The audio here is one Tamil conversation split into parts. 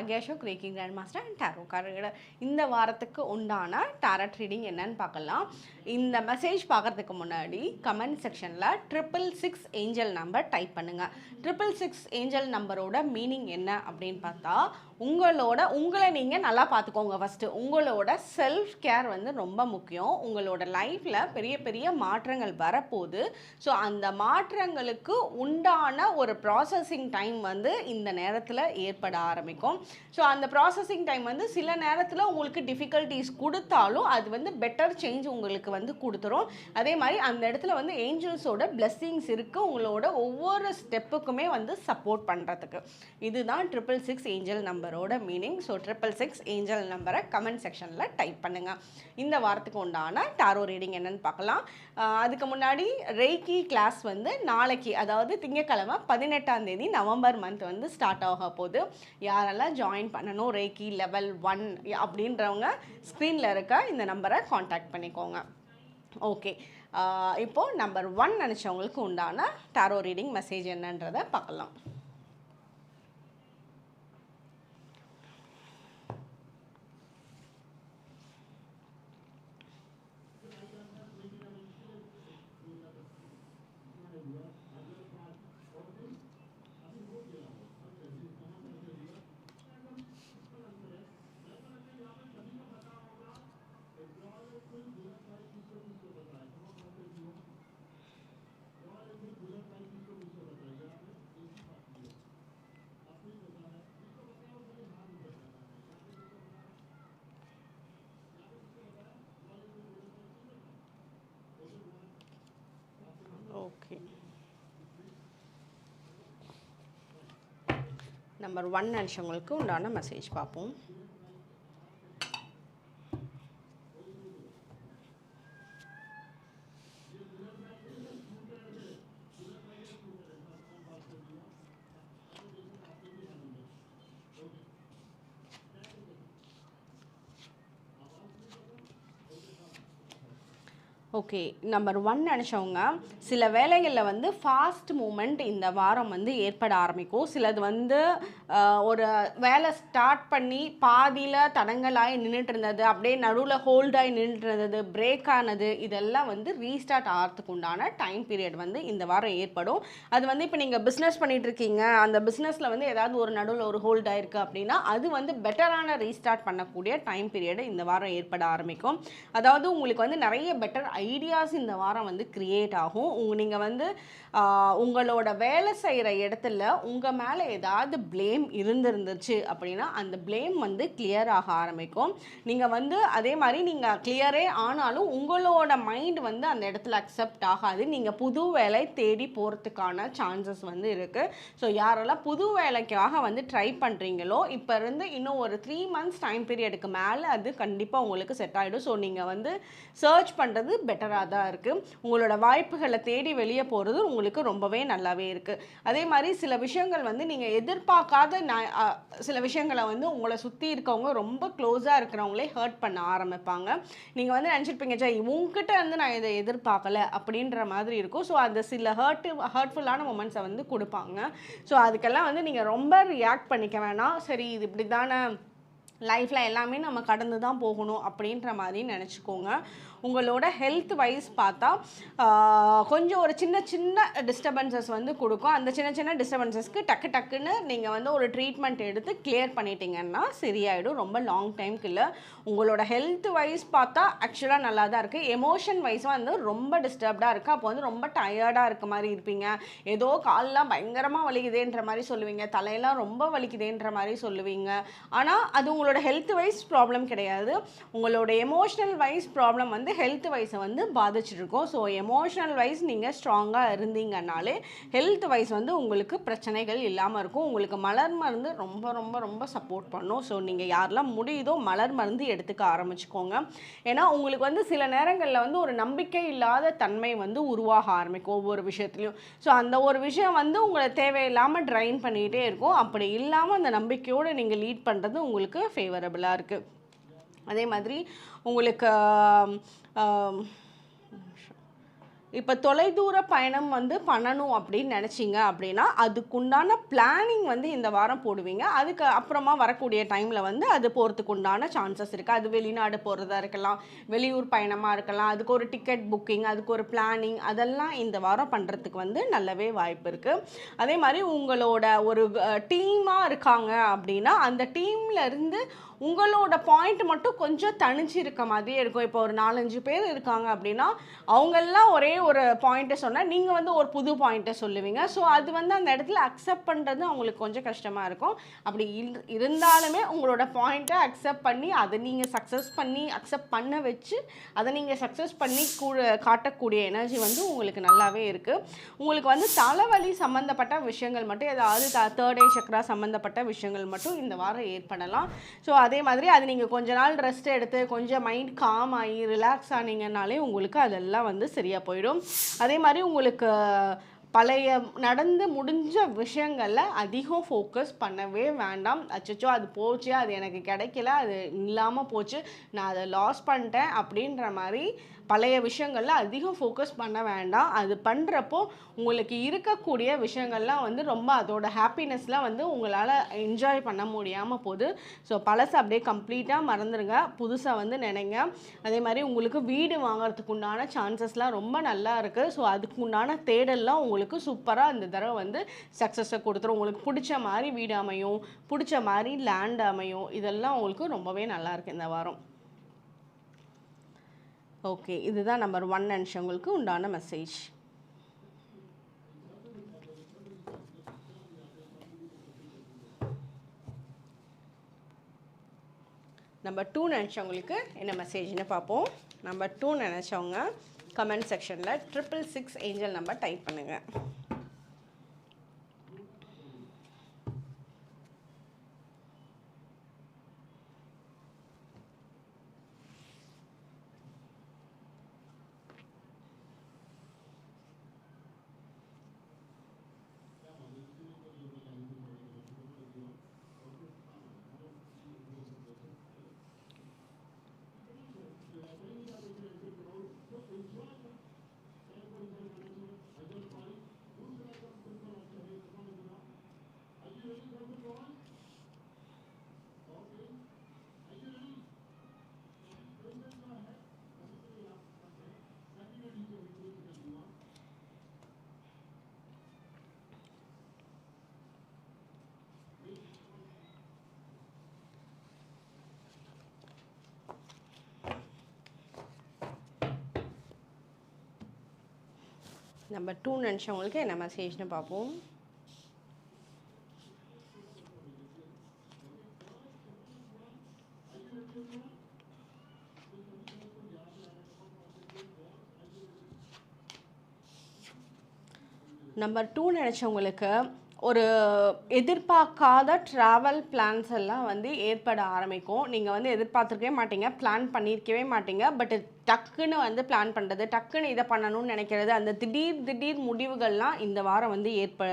நான் Bhagya Ashok reiki grand master and tarot காரர்கள இந்த வாரத்துக்கு உண்டான டாரட் ரீடிங் என்னன்னு பார்க்கலாம். இந்த மெசேஜ் பார்க்கறதுக்கு முன்னாடி கமெண்ட் செக்ஷனில் triple six angel number type பண்ணுங்கள் ட்ரிபிள் சிக்ஸ் ஏஞ்சல் நம்பரோட மீனிங் என்ன அப்படின்னு பார்த்தா உங்களோட உங்களை நீங்கள் நல்லா பார்த்துக்கோங்க ஃபஸ்ட்டு உங்களோட செல்ஃப் கேர் வந்து ரொம்ப முக்கியம். உங்களோட லைஃப்பில் பெரிய பெரிய மாற்றங்கள் வரப்போகுது. ஸோ அந்த மாற்றங்களுக்கு உண்டான ஒரு ப்ராசஸிங் டைம் வந்து இந்த நேரத்தில் ஏற்பட ஆரம்பிக்கும். ஸோ அந்த ப்ராசஸிங் டைம் வந்து சில நேரத்தில் உங்களுக்கு டிஃபிகல்ட்டிஸ் கொடுத்தாலும் அது வந்து பெட்டர் சேஞ்ச் உங்களுக்கு வந்து வந்து கொடுத்துரும். அதே மாதிரி அந்த இடத்துல வந்து ஏஞ்சல்ஸோட blessings இருக்குது உங்களோட ஒவ்வொரு ஸ்டெப்புக்குமே வந்து சப்போர்ட் பண்ணுறதுக்கு இதுதான் ட்ரிபிள் சிக்ஸ் ஏஞ்சல் நம்பரோட meaning so triple six angel நம்பரை கமெண்ட் செக்ஷனில் டைப் பண்ணுங்கள் இந்த வாரத்துக்கு உண்டான டாரோ ரீடிங் என்னன்னு பார்க்கலாம். அதுக்கு முன்னாடி ரெய்கி கிளாஸ் வந்து நாளைக்கு அதாவது திங்கக்கிழமை பதினெட்டாம் தேதி நவம்பர் மந்த் வந்து ஸ்டார்ட் ஆக போகுது. யாரெல்லாம் ஜாயின் பண்ணணும்? ரெய்கி லெவல் ஒன் அப்படின்றவங்க ஸ்க்ரீனில் இருக்க இந்த நம்பரை காண்டாக்ட் பண்ணிக்கோங்க. ஓகே இப்போது நம்பர் ஒன் நினச்சவங்களுக்கு உண்டான டாரோ ரீடிங் மெசேஜ் என்னன்றதை பார்க்கலாம் ஓகே நம்பர் ஒன் நினச்சவங்களுக்கு உண்டான மெசேஜ் பார்ப்போம். ஓகே நம்பர் ஒன் நினச்சவங்க சில வேலைகளில் வந்து ஃபாஸ்ட் மூமெண்ட் இந்த வாரம் வந்து ஏற்பட ஆரம்பிக்கும். சிலது வந்து ஒரு வேலை ஸ்டார்ட் பண்ணி பாதியில் தடங்கலாகி நின்றுட்டு இருந்தது அப்படியே நடுவில் ஹோல்டாகி நின்றுட்டு இருந்தது பிரேக் ஆனது இதெல்லாம் வந்து ரீஸ்டார்ட் ஆகிறதுக்கு உண்டான டைம் பீரியட் வந்து இந்த வாரம் ஏற்படும். அது வந்து இப்போ நீங்கள் பிஸ்னஸ் பண்ணிகிட்ருக்கீங்க இருக்கீங்க. அந்த பிஸ்னஸில் வந்து ஏதாவது ஒரு நடுவில் ஒரு ஹோல்ட் ஆயிருக்கு அப்படின்னா அது வந்து பெட்டரான ரீஸ்டார்ட் பண்ணக்கூடிய டைம் பீரியடு இந்த வாரம் ஏற்பட ஆரம்பிக்கும். அதாவது உங்களுக்கு வந்து நிறைய பெட்டர் ஐடியாஸ் இந்த வாரம் வந்து கிரியேட் ஆகும். உங்க நீங்கள் வந்து உங்களோட வேலை செய்கிற இடத்துல உங்கள் மேலே ஏதாவது ப்ளேம் இருந்திருந்துச்சு அப்படின்னா அந்த ப்ளேம் வந்து கிளியர் ஆக ஆரம்பிக்கும். நீங்கள் வந்து அதே மாதிரி நீங்கள் கிளியரே ஆனாலும் உங்களோட மைண்ட் வந்து அந்த இடத்துல அக்செப்ட் ஆகாது. நீங்கள் புது வேலை தேடி போகிறதுக்கான சான்சஸ் வந்து இருக்குது ஸோ யாரெல்லாம் புது வேலைக்காக வந்து ட்ரை பண்ணுறீங்களோ இப்போ இருந்து இன்னும் ஒரு த்ரீ மந்த்ஸ் டைம் பீரியடுக்கு மேலே அது கண்டிப்பாக உங்களுக்கு செட் ஆகிடும் ஸோ நீங்கள் வந்து சர்ச் பண்ணுறது பெட்டராக தான் இருக்குது உங்களோட வாய்ப்புகளை தேடி வெளியே போகிறது உங்களுக்கு ரொம்பவே நல்லாவே இருக்குது அதே மாதிரி சில விஷயங்கள் வந்து நீங்கள் எதிர்பார்க்காத சில விஷயங்களை வந்து உங்களை சுற்றி இருக்கவங்க ரொம்ப க்ளோஸாக இருக்கிறவங்களே ஹர்ட் பண்ண ஆரம்பிப்பாங்க. நீங்கள் வந்து நினச்சிருப்பீங்க சார் உங்ககிட்ட இருந்து நான் இதை எதிர்பார்க்கல அப்படின்ற மாதிரி இருக்கும். ஸோ அந்த சில ஹர்ட்டு ஹர்ட்ஃபுல்லான மூமெண்ட்ஸை வந்து கொடுப்பாங்க. ஸோ அதுக்கெல்லாம் வந்து நீங்கள் ரொம்ப ரியாக்ட் பண்ணிக்க வேணாம். சரி இது இப்படி தானே லைஃப்பில் எல்லாமே நம்ம கடந்து தான் போகணும் அப்படின்ற மாதிரி நினச்சிக்கோங்க. உங்களோட ஹெல்த் வைஸ் பார்த்தா கொஞ்சம் ஒரு சின்ன சின்ன டிஸ்டர்பன்சஸ் வந்து கொடுக்கும். அந்த சின்ன சின்ன டிஸ்டர்பன்சஸ்க்கு டக்கு டக்குன்னு நீங்கள் வந்து ஒரு ட்ரீட்மெண்ட் எடுத்து கிளியர் பண்ணிட்டீங்கன்னா சரியாயிடும். ரொம்ப லாங் டைம்க்கு இல்லை. உங்களோட ஹெல்த் வைஸ் பார்த்தா ஆக்சுவலாக நல்லா தான் இருக்குது எமோஷன் வைஸாக வந்து ரொம்ப டிஸ்டர்ப்டாக இருக்குது அப்போ வந்து ரொம்ப டயர்டாக இருக்க மாதிரி இருப்பீங்க. ஏதோ கால்லாம் பயங்கரமாக வலிக்குதேன்ற மாதிரி சொல்லுவீங்க. தலையெல்லாம் ரொம்ப வலிக்குதேன்ற மாதிரி சொல்லுவீங்க. ஆனால் அது உங்களோட ஹெல்த் வைஸ் ப்ராப்ளம் கிடையாது. உங்களோட எமோஷனல் வைஸ் ப்ராப்ளம் வந்து ஹெல்த் வைஸை வந்து பாதிச்சிருக்கும். ஸோ எமோஷனல் வைஸ் நீங்கள் ஸ்ட்ராங்காக இருந்தீங்கன்னாலே ஹெல்த் வைஸ் வந்து உங்களுக்கு பிரச்சனைகள் இல்லாமல் இருக்கும். உங்களுக்கு மலர் மருந்து ரொம்ப ரொம்ப ரொம்ப சப்போர்ட் பண்ணும். ஸோ நீங்கள் யாரெல்லாம் முடியுதோ மலர் மருந்து எடுத்துக்க ஆரம்பிச்சுக்கோங்க. ஏன்னா உங்களுக்கு வந்து சில நேரங்களில் வந்து ஒரு நம்பிக்கை இல்லாத தன்மை வந்து உருவாக ஆரம்பிக்கும் ஒவ்வொரு விஷயத்துலையும். ஸோ அந்த ஒரு விஷயம் வந்து உங்களை தேவையில்லாமல் ட்ரைன் பண்ணிகிட்டே இருக்கும். அப்படி இல்லாமல் அந்த நம்பிக்கையோடு நீங்கள் லீட் பண்ணுறது உங்களுக்கு ஃபேவரபுளாக இருக்குது அதே மாதிரி உங்களுக்கு இப்போ தொலைதூர பயணம் வந்து பண்ணணும் அப்படின்னு நினச்சிங்க அப்படின்னா அதுக்குண்டான பிளானிங் வந்து இந்த வாரம் போடுவீங்க. அதுக்கு அப்புறமா வரக்கூடிய டைமில் வந்து அது போகிறதுக்கு உண்டான சான்சஸ் இருக்குது அது வெளிநாடு போகிறதா இருக்கலாம் வெளியூர் பயணமாக இருக்கலாம் அதுக்கு ஒரு டிக்கெட் புக்கிங் அதுக்கு ஒரு பிளானிங் அதெல்லாம் இந்த வாரம் பண்ணுறதுக்கு வந்து நல்லாவே வாய்ப்பு இருக்குது அதே மாதிரி உங்களோட ஒரு டீமாக இருக்காங்க அப்படின்னா அந்த டீம்லேருந்து உங்களோட பாயிண்ட் மட்டும் கொஞ்சம் தனிச்சு இருக்க மாதிரியே இருக்கும். இப்போ ஒரு நாலஞ்சு பேர் இருக்காங்க அப்படின்னா அவங்கெல்லாம் ஒரே ஒரு பாயிண்ட்டை சொன்னால் நீங்கள் வந்து ஒரு புது பாயிண்ட்டை சொல்லுவீங்க. ஸோ அது வந்து அந்த இடத்துல அக்செப்ட் பண்ணுறது அவங்களுக்கு கொஞ்சம் கஷ்டமாக இருக்கும். அப்படி இல்- இருந்தாலுமே உங்களோட பாயிண்ட்டை அக்செப்ட் பண்ணி அதை நீங்கள் சக்ஸஸ் பண்ணி அக்செப்ட் பண்ண வச்சு அதை நீங்கள் சக்ஸஸ் பண்ணி கூட காட்டக்கூடிய எனர்ஜி வந்து உங்களுக்கு நல்லாவே இருக்குது உங்களுக்கு வந்து தலைவலி சம்மந்தப்பட்ட விஷயங்கள் மட்டும் ஏதாவது தேர்ட் ஐ சக்ரா சம்மந்தப்பட்ட விஷயங்கள் மட்டும் இந்த வாரம் ஏற்படலாம். ஸோ அதே மாதிரி அது நீங்கள் கொஞ்ச நாள் ரெஸ்ட் எடுத்து கொஞ்சம் மைண்ட் காம் ஆகி ரிலாக்ஸ் ஆனீங்கன்னாலே உங்களுக்கு அதெல்லாம் வந்து சரியாக போயிடும். அதே மாதிரி உங்களுக்கு பழைய நடந்து முடிஞ்ச விஷயங்களில் அதிகம் ஃபோக்கஸ் பண்ணவே வேண்டாம். அச்சச்சோ அது போச்சு அது எனக்கு கிடைக்கல அது இல்லாமல் போச்சு நான் அதை லாஸ் பண்ணிட்டேன் அப்படின்ற மாதிரி பழைய விஷயங்களில் அதிகம் ஃபோக்கஸ் பண்ண வேண்டாம். அது பண்ணுறப்போ உங்களுக்கு இருக்கக்கூடிய விஷயங்கள்லாம் வந்து ரொம்ப அதோட ஹாப்பினஸ்லாம் வந்து உங்களால் என்ஜாய் பண்ண முடியாமல் போகுது. ஸோ பழசை அப்படியே கம்ப்ளீட்டாக மறந்துடுங்க புதுசாக வந்து நினைங்க. அதே மாதிரி உங்களுக்கு வீடு வாங்குறதுக்கு உண்டான சான்சஸ்லாம் ரொம்ப நல்லா இருக்குது ஸோ அதுக்கு உண்டான தேடல்லாம் உங்களுக்கு சூப்பராக இந்த தடவை வந்து சக்ஸஸை கொடுத்துரும். உங்களுக்கு பிடிச்ச மாதிரி வீடு அமையும் பிடிச்ச மாதிரி லேண்ட் அமையும். இதெல்லாம் உங்களுக்கு ரொம்பவே நல்லாயிருக்கு இந்த வாரம். ஓகே இதுதான் நம்பர் ஒன் நிமிஷங்களுக்கு உண்டான மெசேஜ் நம்பர் டூ நினச்சவங்களுக்கு என்ன மெசேஜ்னு பார்ப்போம். நம்பர் டூ நினச்சவங்க கமெண்ட் செக்ஷனில் triple six angel number type பண்ணுங்கள் நம்பர் டூ நினச்சவங்களுக்கு என்ன மெசேஜ்னு பார்ப்போம். நம்பர் டூ நினச்சவங்களுக்கு ஒரு எதிர்பார்க்காத ட்ராவல் பிளான்ஸ் எல்லாம் வந்து ஏற்பட ஆரம்பிக்கும். நீங்கள் வந்து எதிர்பார்த்துருக்கவே மாட்டீங்க பிளான் பண்ணியிருக்கவே மாட்டீங்க பட் டக்குன்னு வந்து பிளான் பண்ணுறது டக்குன்னு இதை பண்ணணும்னு நினைக்கிறது அந்த திடீர் திடீர் முடிவுகள்லாம் இந்த வாரம் வந்து ஏற்ப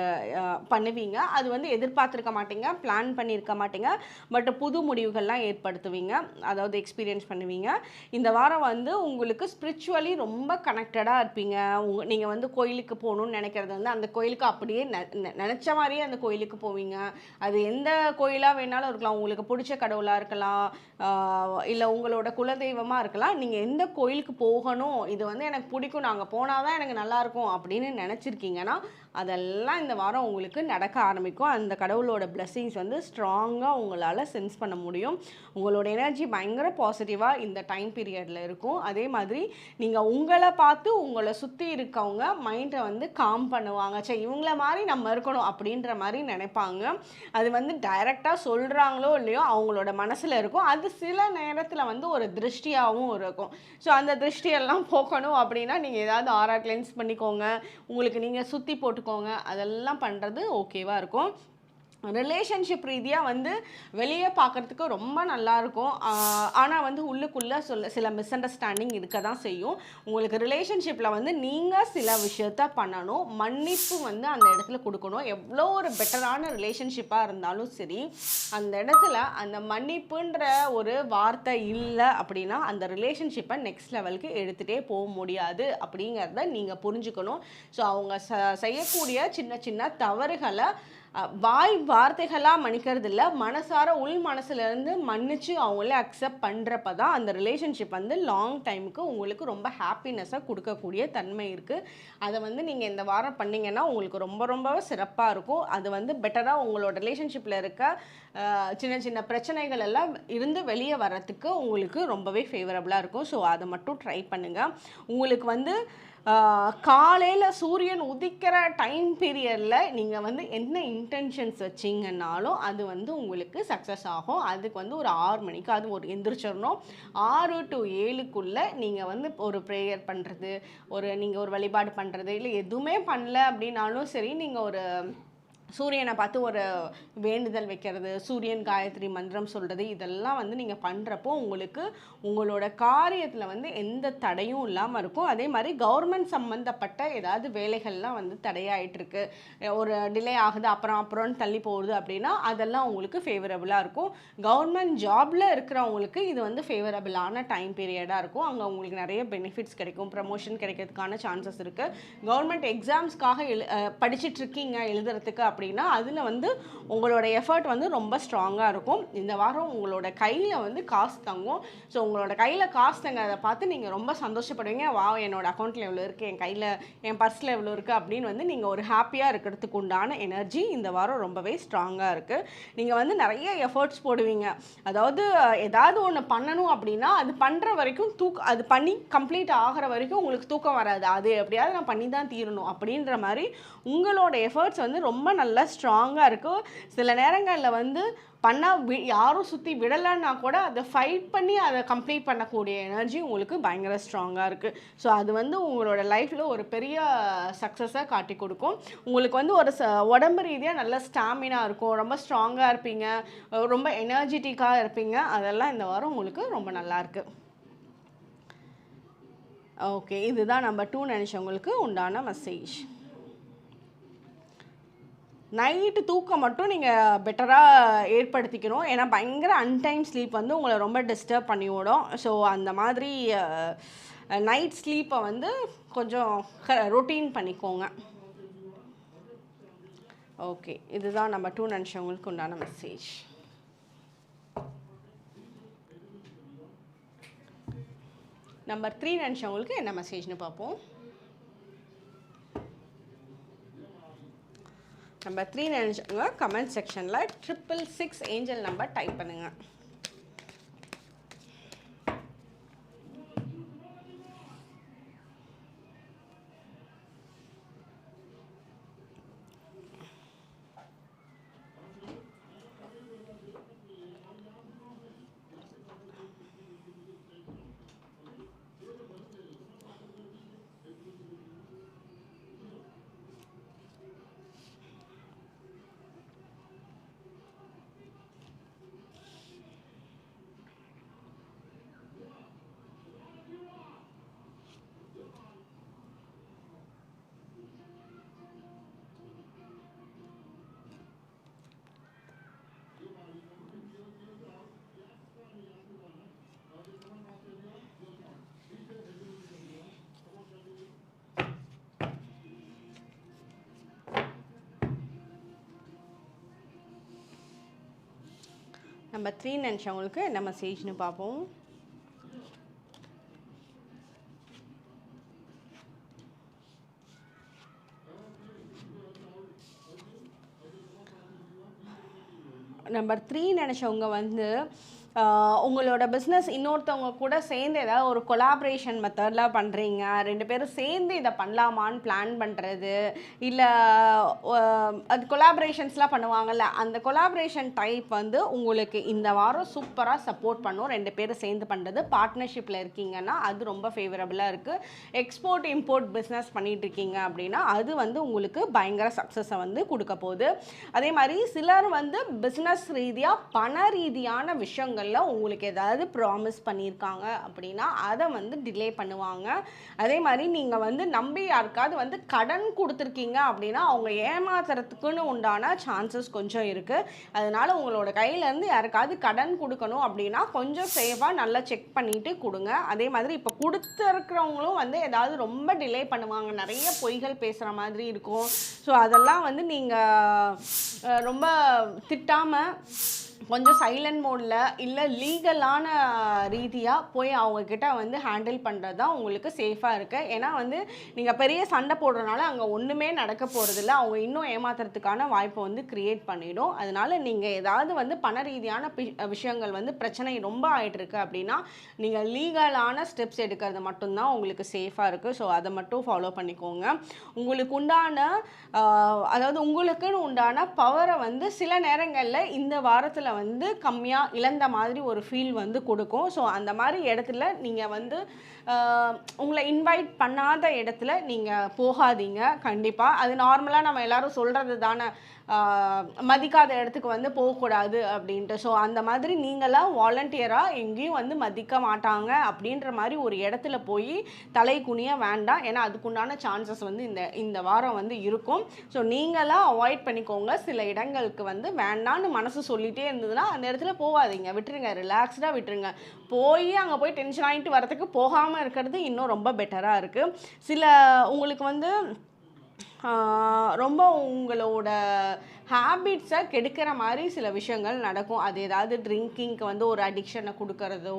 பண்ணுவீங்க. அது வந்து எதிர்பார்த்துருக்க மாட்டீங்க பிளான் பண்ணியிருக்க மாட்டீங்க பட் புது முடிவுகள்லாம் ஏற்படுத்துவீங்க அதாவது எக்ஸ்பீரியன்ஸ் பண்ணுவீங்க. இந்த வாரம் வந்து உங்களுக்கு ஸ்பிரிச்சுவலி ரொம்ப கனெக்டடாக இருப்பீங்க. உங்க நீங்கள் வந்து கோயிலுக்கு போகணும்னு நினைக்கிறது வந்து அந்த கோயிலுக்கு அப்படியே நெ- மாதிரியே அந்த கோயிலுக்கு போவீங்க. அது எந்த கோயிலாக வேணாலும் இருக்கலாம். உங்களுக்கு பிடிச்ச கடவுளாக இருக்கலாம் இல்லை உங்களோட குலதெய்வமாக இருக்கலாம். நீங்கள் எந்த கோயிலுக்கு போகணும். இது வந்து எனக்கு பிடிக்கும். நாங்கள் போனால் தான் எனக்கு நல்லாயிருக்கும் அப்படின்னு நினச்சிருக்கீங்கன்னா அதெல்லாம் இந்த வாரம் உங்களுக்கு நடக்க ஆரம்பிக்கும். அந்த கடவுளோட blessings வந்து ஸ்ட்ராங்காக உங்களால் சென்ஸ் பண்ண முடியும். உங்களோட எனர்ஜி பயங்கர பாசிட்டிவாக இந்த டைம் பீரியடில் இருக்கும். அதே மாதிரி நீங்கள் உங்களை பார்த்து உங்களை சுற்றி இருக்கவங்க மைண்டை வந்து காம் பண்ணுவாங்க. சரி இவங்கள மாதிரி நம்ம இருக்கணும் அப்படின்ற மாதிரி நினைப்பாங்க. அது வந்து டைரெக்டாக சொல்கிறாங்களோ இல்லையோ அவங்களோட மனசில் இருக்கும். அது சில நேரத்தில் வந்து ஒரு திருஷ்டியாகவும் இருக்கும். ஸோ அந்த திருஷ்டியெல்லாம் போக்கணும் அப்படின்னா நீங்கள் ஏதாவது ஆரா கிளென்ஸ் பண்ணிக்கோங்க. உங்களுக்கு நீங்கள் சுற்றி போட்டு போட்டுக்கோங்க அதெல்லாம் பண்ணுறது ஓகேவாக இருக்கும். ரிலேஷன்ஷிப் ரீதியாக வந்து வெளியே பார்க்குறதுக்கு ரொம்ப நல்லாயிருக்கும் ஆனால் வந்து உள்ளுக்குள்ளே சொல்ல சில மிஸ் அண்டர்ஸ்டாண்டிங் இருக்க தான் செய்யும். உங்களுக்கு ரிலேஷன்ஷிப்பில் வந்து நீங்கள் சில விஷயத்த பண்ணணும். மன்னிப்பு வந்து அந்த இடத்துல கொடுக்கணும். எவ்வளோ ஒரு பெட்டரான ரிலேஷன்ஷிப்பாக இருந்தாலும் சரி அந்த இடத்துல அந்த மன்னிப்புன்ற ஒரு வார்த்தை இல்லை அப்படின்னா அந்த ரிலேஷன்ஷிப்பை நெக்ஸ்ட் லெவலுக்கு எடுத்துகிட்டே போக முடியாது அப்படிங்கிறத நீங்கள் புரிஞ்சுக்கணும். ஸோ அவங்க ச செய்யக்கூடிய சின்ன சின்ன தவறுகளை வாய் வார்த்தைகளாக மன்னிக்கிறது இல்லை மனசார உள் மனசுலேருந்து மன்னிச்சு அவங்களே அக்செப்ட் பண்ணுறப்ப தான் அந்த ரிலேஷன்ஷிப் வந்து லாங் டைமுக்கு உங்களுக்கு ரொம்ப ஹாப்பினஸ்ஸாக கொடுக்கக்கூடிய தன்மை இருக்குது அதை வந்து நீங்கள் இந்த வாரம் பண்ணிங்கன்னா உங்களுக்கு ரொம்ப ரொம்ப சிறப்பாக இருக்கும். அது வந்து பெட்டராக உங்களோட ரிலேஷன்ஷிப்பில் இருக்க சின்ன சின்ன பிரச்சனைகள் எல்லாம் இருந்து வெளியே வர்றதுக்கு உங்களுக்கு ரொம்பவே ஃபேவரபுளாக இருக்கும். ஸோ அதை மட்டும் ட்ரை பண்ணுங்கள் உங்களுக்கு வந்து காலையில் சூரியன் உதிக்கிற டைம் பீரியடில் நீங்கள் வந்து என்ன இன்டென்ஷன்ஸ் வச்சிங்கன்னாலும் அது வந்து உங்களுக்கு சக்ஸஸ் ஆகும். அதுக்கு வந்து ஒரு ஆறு மணிக்கு அது ஒரு எந்திரிச்சிடணும். ஆறு டு ஏழுக்குள்ளே நீங்கள் வந்து ஒரு ப்ரேயர் பண்ணுறது ஒரு நீங்கள் ஒரு வழிபாடு பண்ணுறது இல்லை எதுவுமே பண்ணல அப்படின்னாலும் சரி நீங்கள் ஒரு சூரியனை பார்த்து ஒரு வேண்டுதல் வைக்கிறது சூரியன் காயத்ரி மந்திரம் சொல்கிறது இதெல்லாம் வந்து நீங்கள் பண்ணுறப்போ உங்களுக்கு உங்களோட காரியத்தில் வந்து எந்த தடையும் இல்லாமல் இருக்கும். அதே மாதிரி கவர்மெண்ட் சம்மந்தப்பட்ட ஏதாவது வேலைகள்லாம் வந்து தடையாயிட்டுருக்கு ஒரு டிலே ஆகுது அப்புறம் அப்புறம் தள்ளி போகுது அப்படின்னா அதெல்லாம் உங்களுக்கு ஃபேவரபுளாக இருக்கும். கவர்மெண்ட் ஜாபில் இருக்கிறவங்களுக்கு இது வந்து ஃபேவரபுளான டைம் பீரியடாக இருக்கும். அங்கே உங்களுக்கு நிறைய பெனிஃபிட்ஸ் கிடைக்கும் ப்ரமோஷன் கிடைக்கிறதுக்கான சான்சஸ் இருக்குது கவர்மெண்ட் எக்ஸாம்ஸ்க்காக எழு படிச்சுட்ருக்கீங்க எழுதுறதுக்கு அப்படின்னா அதில் வந்து உங்களோட எஃபர்ட் வந்து ரொம்ப ஸ்ட்ராங்காக இருக்கும். இந்த வாரம் உங்களோட கையில் வந்து காசு தங்கும். ஸோ உங்களோட கையில் காசு தங்கிறத பார்த்து நீங்கள் ரொம்ப சந்தோஷப்படுவீங்க. வா என்னோட அக்கௌண்ட்டில் எவ்வளோ இருக்குது என் கையில் என் பர்ஸில் எவ்வளோ இருக்குது அப்படின்னு வந்து நீங்கள் ஒரு ஹாப்பியாக இருக்கிறதுக்கு உண்டான எனர்ஜி இந்த வாரம் ரொம்பவே ஸ்ட்ராங்காக இருக்குது நீங்கள் வந்து நிறைய எஃபர்ட்ஸ் போடுவீங்க. அதாவது ஏதாவது ஒன்று பண்ணணும் அப்படின்னா அது பண்ணுற வரைக்கும் தூக்க அது பண்ணி கம்ப்ளீட் ஆகிற வரைக்கும் உங்களுக்கு தூக்கம் வராது. அது எப்படியாவது நான் பண்ணி தான் தீரணும் அப்படின்ற மாதிரி உங்களோட எஃபர்ட்ஸ் வந்து ரொம்ப நல்லா நல்லா ஸ்ட்ராங்காக இருக்கும் சில நேரங்களில் வந்து பண்ணால் வி யாரும் சுற்றி விடலைன்னா கூட அதை ஃபைட் பண்ணி அதை கம்ப்ளீட் பண்ணக்கூடிய எனர்ஜி உங்களுக்கு பயங்கர ஸ்ட்ராங்காக இருக்குது ஸோ அது வந்து உங்களோட லைஃப்பில் ஒரு பெரிய சக்ஸஸாக காட்டி கொடுக்கும். உங்களுக்கு வந்து ஒரு ச உடம்பு ரீதியாக நல்ல ஸ்டாமினா இருக்கும். ரொம்ப ஸ்ட்ராங்காக இருப்பீங்க. ரொம்ப எனர்ஜெட்டிக்காக இருப்பீங்க. அதெல்லாம் இந்த வாரம் உங்களுக்கு ரொம்ப நல்லாயிருக்கு ஓகே இதுதான் நம்ம டூ நினச்சவங்களுக்கு உண்டான மெசேஜ் நைட்டு தூக்கம் மட்டும் நீங்கள் பெட்டராக ஏற்படுத்திக்கணும். ஏன்னா பயங்கர அன்டைம் ஸ்லீப் வந்து உங்களை ரொம்ப டிஸ்டர்ப் பண்ணி விடும். ஸோ அந்த மாதிரி நைட் ஸ்லீப்பை வந்து கொஞ்சம் ரொட்டீன் பண்ணிக்கோங்க. ஓகே இதுதான் நம்ம டூ நினச்சவங்களுக்கு உண்டான மெசேஜ் நம்பர் த்ரீ நினச்சவங்களுக்கு என்ன மெசேஜ்னு பார்ப்போம். நம்பர் த்ரீ நினச்சவங்க கமெண்ட் செக்ஷனில் triple six angel number type பண்ணுங்கள் நம்ம த்ரீ நினச்சவங்களுக்கு நம்ம சேஜ்னு பார்ப்போம். நம்பர் த்ரீ நினச்சவங்க வந்து உங்களோட பிஸ்னஸ் இன்னொருத்தவங்க கூட சேர்ந்து ஏதாவது ஒரு கொலாபரேஷன் மெத்தடில் பண்ணுறீங்க ரெண்டு பேரும் சேர்ந்து இதை பண்ணலாமான்னு பிளான் பண்ணுறது இல்லை அது கொலாபரேஷன்ஸ்லாம் பண்ணுவாங்கல்ல அந்த கொலாபரேஷன் டைப் வந்து உங்களுக்கு இந்த வாரம் சூப்பராக சப்போர்ட் பண்ணும். ரெண்டு பேரும் சேர்ந்து பண்ணுறது பார்ட்னர்ஷிப்பில் இருக்கீங்கன்னா அது ரொம்ப ஃபேவரபுளாக இருக்குது எக்ஸ்போர்ட் இம்போர்ட் பிஸ்னஸ் பண்ணிகிட்டு இருக்கீங்க அப்படின்னா அது வந்து உங்களுக்கு பயங்கர சக்ஸஸை வந்து கொடுக்க போகுது. அதே மாதிரி சிலர் வந்து பிஸ்னஸ் ரீதியாக பண ரீதியான விஷயங்கள் விஷயங்களில் உங்களுக்கு ஏதாவது ப்ராமிஸ் பண்ணியிருக்காங்க அப்படின்னா அதை வந்து டிலே பண்ணுவாங்க. அதே மாதிரி நீங்கள் வந்து நம்பி யாருக்காவது வந்து கடன் கொடுத்துருக்கீங்க அப்படின்னா அவங்க ஏமாத்துறதுக்குன்னு உண்டான சான்சஸ் கொஞ்சம் இருக்குது அதனால் உங்களோட கையிலேருந்து யாருக்காவது கடன் கொடுக்கணும் அப்படின்னா கொஞ்சம் சேஃபாக நல்லா செக் பண்ணிவிட்டு கொடுங்க. அதே மாதிரி இப்போ கொடுத்துருக்கிறவங்களும் வந்து ஏதாவது ரொம்ப டிலே பண்ணுவாங்க. நிறைய பொய்கள் பேசுகிற மாதிரி இருக்கும். ஸோ அதெல்லாம் வந்து நீங்கள் ரொம்ப திட்டாமல் கொஞ்சம் சைலண்ட் மோடில் இல்லை லீகலான ரீதியாக போய் அவங்கக்கிட்ட வந்து ஹேண்டில் பண்ணுறது தான் உங்களுக்கு சேஃபாக இருக்குது ஏன்னா வந்து நீங்கள் பெரிய சண்டை போடுறதுனால அங்கே ஒன்றுமே நடக்க போகிறதில்ல அவங்க இன்னும் ஏமாத்துறதுக்கான வாய்ப்பை வந்து க்ரியேட் பண்ணிடும். அதனால் நீங்கள் ஏதாவது வந்து பண ரீதியான பி- விஷயங்கள் வந்து பிரச்சனை ரொம்ப ஆகிட்டுருக்கு அப்படின்னா நீங்கள் லீகலான ஸ்டெப்ஸ் எடுக்கிறது மட்டும்தான் உங்களுக்கு சேஃபாக இருக்குது ஸோ அதை மட்டும் ஃபாலோ பண்ணிக்கோங்க. உங்களுக்கு உண்டான அதாவது உங்களுக்குன்னு உண்டான பவரை வந்து சில நேரங்களில் இந்த வாரத்தில் வந்து கம்மியாக இழந்த மாதிரி ஒரு ஃபீல் வந்து கொடுக்கும். ஸோ அந்த மாதிரி இடத்துல நீங்கள் வந்து உங்களை இன்வைட் பண்ணாத இடத்துல நீங்கள் போகாதீங்க. கண்டிப்பாக அது நார்மலாக நம்ம எல்லாரும் சொல்கிறது தானே மதிக்காத இடத்துக்கு வந்து போகக்கூடாது அப்படின்ட்டு. ஸோ அந்த மாதிரி நீங்களாம் வாலண்டியராக எங்கேயும் வந்து மதிக்க மாட்டாங்க அப்படின்ற மாதிரி ஒரு இடத்துல போய் தலை குனிய வேண்டாம். ஏன்னா அதுக்குண்டான சான்சஸ் வந்து இந்த இந்த வாரம் வந்து இருக்கும். ஸோ நீங்களாம் அவாய்ட் பண்ணிக்கோங்க. சில இடங்களுக்கு வந்து வேண்டான்னு மனசு சொல்லிகிட்டே இருந்ததுன்னா அந்த இடத்துல போகாதீங்க. விட்டுருங்க. ரிலாக்ஸ்டாக விட்டுருங்க. போய் அங்கே போய் டென்ஷன் ஆகிட்டு வரதுக்கு போகாமல் இருக்கிறது இன்னும் ரொம்ப பெட்டராக இருக்குது சில உங்களுக்கு வந்து ரொம்ப உங்களோட ஹேபிட்ஸை கெடுக்கிற மாதிரி சில விஷயங்கள் நடக்கும். அது ஏதாவது ட்ரிங்கிங்க்கு வந்து ஒரு அடிக்ஷனை கொடுக்கறதோ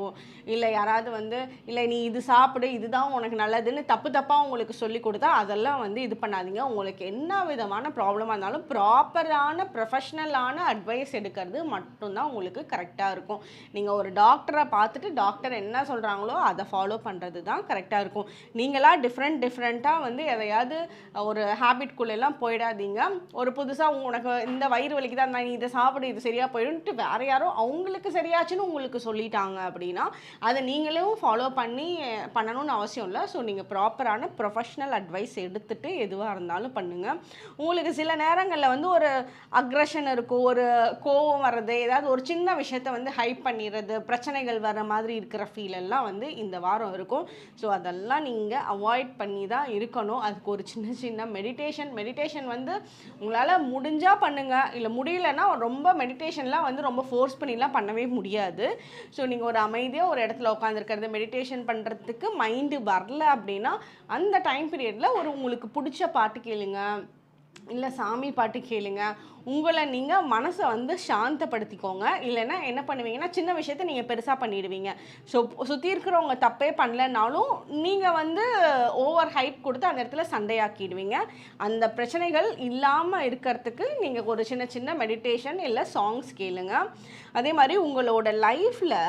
இல்லை யாராவது வந்து இல்லை நீ இது சாப்பிடு இதுதான் உனக்கு நல்லதுன்னு தப்பு தப்பாக உங்களுக்கு சொல்லி கொடுத்தா அதெல்லாம் வந்து இது பண்ணாதீங்க. உங்களுக்கு என்ன விதமான ப்ராப்ளமாக இருந்தாலும் ப்ராப்பரான ப்ரொஃபஷ்னலான அட்வைஸ் எடுக்கிறது மட்டும்தான் உங்களுக்கு கரெக்டாக இருக்கும். நீங்கள் ஒரு டாக்டரை பார்த்துட்டு டாக்டர் என்ன சொல்கிறாங்களோ அதை ஃபாலோ பண்ணுறது தான் கரெக்டாக இருக்கும். நீங்களா டிஃப்ரெண்ட் டிஃப்ரெண்ட்டாக வந்து எதையாவது ஒரு ஹேபிட்குள்ளெல்லாம் போயிடாதீங்க. ஒரு புதுசாக உனக்கு இந்த வயிறு வலிக்கு தான் நீ இதை சாப்பிடு இது சரியாக போயிடும்ட்டு வேற யாரோ அவங்களுக்கு சரியாச்சுன்னு உங்களுக்கு சொல்லிட்டாங்க அப்படின்னா அதை நீங்களும் ஃபாலோ பண்ணி பண்ணணும்னு அவசியம் இல்லை. ஸோ நீங்கள் ப்ராப்பரான ப்ரொஃபஷ்னல் அட்வைஸ் எடுத்துகிட்டு எதுவாக இருந்தாலும் பண்ணுங்கள் உங்களுக்கு சில நேரங்களில் வந்து ஒரு அக்ரஷன் இருக்கும் ஒரு கோவம் வர்றது ஏதாவது ஒரு சின்ன விஷயத்த வந்து ஹைப் பண்ணிடுறது பிரச்சனைகள் வர மாதிரி இருக்கிற ஃபீல் எல்லாம் வந்து இந்த வாரம் இருக்கும். ஸோ அதெல்லாம் நீங்கள் அவாய்ட் பண்ணி தான் இருக்கணும். அதுக்கு ஒரு சின்ன சின்ன மெடிடேஷன் மெடிடேஷன் வந்து உங்களால் முடிஞ்சால் பண்ணுங்க. இல்லை முடியலன்னா ரொம்ப மெடிடேஷன்லாம் வந்து ரொம்ப ஃபோர்ஸ் பண்ணிலாம் பண்ணவே முடியாது. ஸோ நீங்கள் ஒரு அமைதியாக ஒரு இடத்துல உட்காந்துருக்கிறது மெடிடேஷன் பண்ணுறதுக்கு மைண்டு வரல அப்படின்னா அந்த டைம் பீரியடில் ஒரு உங்களுக்கு பிடிச்ச பாட்டு கேளுங்க. இல்லை சாமி பாட்டு கேளுங்க. உங்களை நீங்கள் மனசை வந்து சாந்தப்படுத்திக்கோங்க. இல்லைன்னா என்ன பண்ணுவீங்கன்னா சின்ன விஷயத்த நீங்கள் பெருசாக பண்ணிடுவீங்க. ஸோ சுற்றி இருக்கிறவங்க தப்பே பண்ணலனாலும் நீங்கள் வந்து ஓவர் ஹைப் கொடுத்து அந்த இடத்துல சண்டையாக்கிடுவீங்க. அந்த பிரச்சனைகள் இல்லாமல் இருக்கிறதுக்கு நீங்கள் ஒரு சின்ன சின்ன மெடிடேஷன் இல்லை சாங்ஸ் கேளுங்க. அதே மாதிரி உங்களோட லைஃப்பில்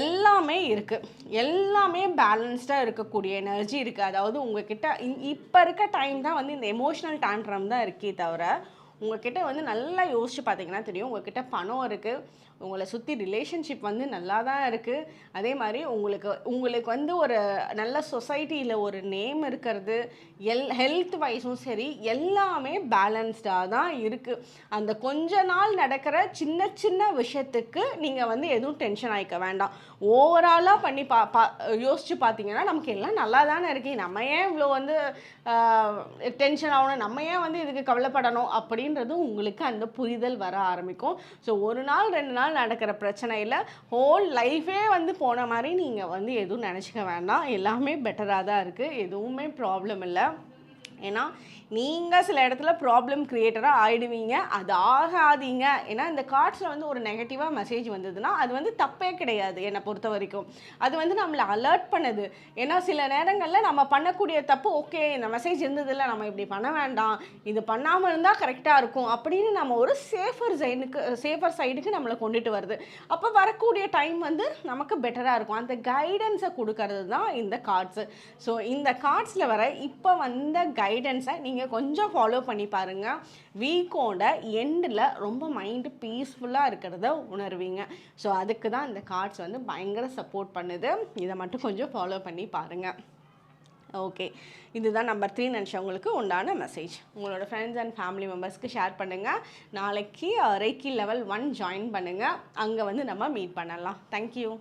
எல்லாமே இருக்குது எல்லாமே பேலன்ஸ்டாக இருக்கக்கூடிய எனர்ஜி இருக்குது அதாவது உங்ககிட்ட இப்போ இருக்க டைம் தான் வந்து இந்த எமோஷனல் டேண்ட்ரம் தான் இருக்கே தவிர உங்ககிட்ட வந்து நல்லா யோசிச்சு பார்த்தீங்கன்னா தெரியும். உங்ககிட்ட பணம் இருக்குது உங்களை சுற்றி ரிலேஷன்ஷிப் வந்து நல்லா தான் இருக்குது அதே மாதிரி உங்களுக்கு உங்களுக்கு வந்து ஒரு நல்ல சொசைட்டியில் ஒரு நேம் இருக்கிறது எல் ஹெல்த் வைஸும் சரி எல்லாமே பேலன்ஸ்டாக தான் இருக்குது அந்த கொஞ்ச நாள் நடக்கிற சின்ன சின்ன விஷயத்துக்கு நீங்கள் வந்து எதுவும் டென்ஷன் ஆகிக்க வேண்டாம். ஓவராலாக பண்ணி பா பா யோசிச்சு பார்த்தீங்கன்னா நமக்கு எல்லாம் நல்லா தானே இருக்குது நம்ம ஏன் இவ்வளோ வந்து டென்ஷன் ஆகணும்? நம்ம ஏன் வந்து இதுக்கு கவலைப்படணும்? அப்படின்றது உங்களுக்கு அந்த புரிதல் வர ஆரம்பிக்கும். ஸோ ஒரு நாள் ரெண்டு நாள் நடக்கிற பிரச்சனையில் ஹோல் லைஃபே வந்து போன மாதிரி நீங்கள் வந்து எதுவும் நினச்சிக்க வேண்டாம். எல்லாமே பெட்டராக தான் இருக்குது எதுவுமே ப்ராப்ளம் இல்லை. ஏன்னா நீங்கள் சில இடத்துல ப்ராப்ளம் க்ரியேட்டராக ஆயிடுவீங்க. அது ஆகாதீங்க. ஏன்னா இந்த கார்ட்ஸில் வந்து ஒரு நெகட்டிவாக மெசேஜ் வந்ததுன்னா அது வந்து தப்பே கிடையாது என்னை பொறுத்த வரைக்கும். அது வந்து நம்மளை அலர்ட் பண்ணுது. ஏன்னா சில நேரங்களில் நம்ம பண்ணக்கூடிய தப்பு ஓகே இந்த மெசேஜ் இருந்ததில்ல நம்ம இப்படி பண்ண வேண்டாம். இது பண்ணாமல் இருந்தால் கரெக்டாக இருக்கும் அப்படின்னு நம்ம ஒரு சேஃபர் சைடுக்கு சேஃபர் சைடுக்கு நம்மளை கொண்டுட்டு வருது. அப்போ வரக்கூடிய டைம் வந்து நமக்கு பெட்டராக இருக்கும். அந்த கைடன்ஸை கொடுக்கறது தான் இந்த கார்ட்ஸு ஸோ இந்த கார்ட்ஸில் வர இப்போ வந்த கைடன்ஸை நீங்கள் நீங்கள் கொஞ்சம் ஃபாலோ பண்ணி பாருங்கள் வீக்கோட எண்டில் ரொம்ப மைண்டு பீஸ்ஃபுல்லாக இருக்கிறத உணர்வீங்க. ஸோ அதுக்கு தான் இந்த கார்ட்ஸ் வந்து பயங்கர சப்போர்ட் பண்ணுது. இதை மட்டும் கொஞ்சம் ஃபாலோ பண்ணி பாருங்கள் ஓகே இதுதான் நம்பர் த்ரீ நினச்சவங்களுக்கு உண்டான மெசேஜ் உங்களோட ஃப்ரெண்ட்ஸ் அண்ட் ஃபேமிலி மெம்பர்ஸ்க்கு ஷேர் பண்ணுங்கள் நாளைக்கு ரெய்க்கி லெவல் ஒன் ஜாயின் பண்ணுங்கள் அங்கே வந்து நம்ம மீட் பண்ணலாம். தேங்க்யூ